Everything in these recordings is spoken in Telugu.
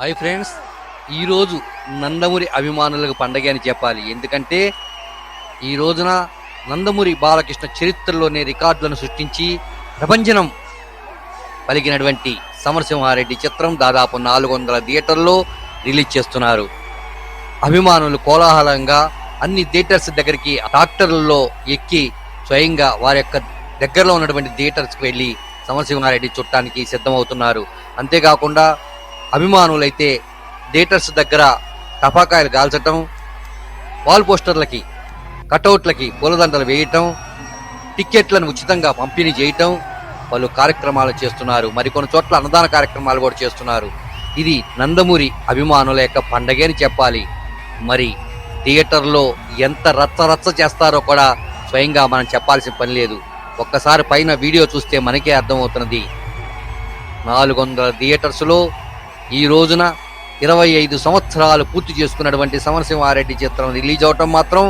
హాయ్ ఫ్రెండ్స్ ఈరోజు నందమూరి అభిమానులకు పండగ అని చెప్పాలి. ఎందుకంటే ఈ రోజున నందమూరి బాలకృష్ణ చరిత్రలోనే రికార్డులను సృష్టించి ప్రపంచనం పలికినటువంటి సమరసింహారెడ్డి చిత్రం దాదాపు నాలుగు వందల థియేటర్లో రిలీజ్ చేస్తున్నారు. అభిమానులు కోలాహలంగా అన్ని థియేటర్స్ దగ్గరికి డాక్టర్లలో ఎక్కి స్వయంగా వారి యొక్క దగ్గరలో ఉన్నటువంటి థియేటర్స్కి వెళ్ళి సమరసింహారెడ్డి చుట్టానికి సిద్ధమవుతున్నారు. అంతేకాకుండా అభిమానులైతే థియేటర్స్ దగ్గర టపాకాయలు కాల్చటం వాల్ పోస్టర్లకి కటౌట్లకి పూలదండలు వేయటం టిక్కెట్లను ఉచితంగా పంపిణీ చేయటం పలు కార్యక్రమాలు చేస్తున్నారు. మరికొన్ని చోట్ల అన్నదాన కార్యక్రమాలు కూడా చేస్తున్నారు. ఇది నందమూరి అభిమానుల యొక్క పండగే అని చెప్పాలి. మరి థియేటర్లో ఎంత రచ్చ రచ్చ చేస్తారో కూడా స్వయంగా మనం చెప్పాల్సిన పని లేదు. ఒక్కసారి పైన వీడియో చూస్తే మనకే అర్థమవుతున్నది. నాలుగు వందల థియేటర్స్లో ఈ రోజున ఇరవై ఐదు సంవత్సరాలు పూర్తి చేసుకున్నటువంటి సమరసింహారెడ్డి చిత్రం రిలీజ్ అవటం మాత్రం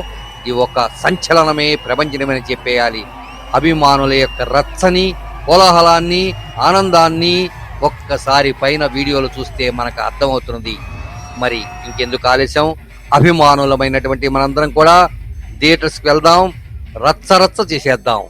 ఈ ఒక సంచలనమే ప్రపంచమని చెప్పేయాలి. అభిమానుల యొక్క రచ్చని కోలాహలాన్ని ఆనందాన్ని ఒక్కసారి పైన వీడియోలు చూస్తే మనకు అర్థమవుతుంది. మరి ఇంకెందుకు ఆలస్యం? అభిమానులమైనటువంటి మనందరం కూడా థియేటర్స్కి వెళ్దాం రచ్చ రచ్చ చేసేద్దాం.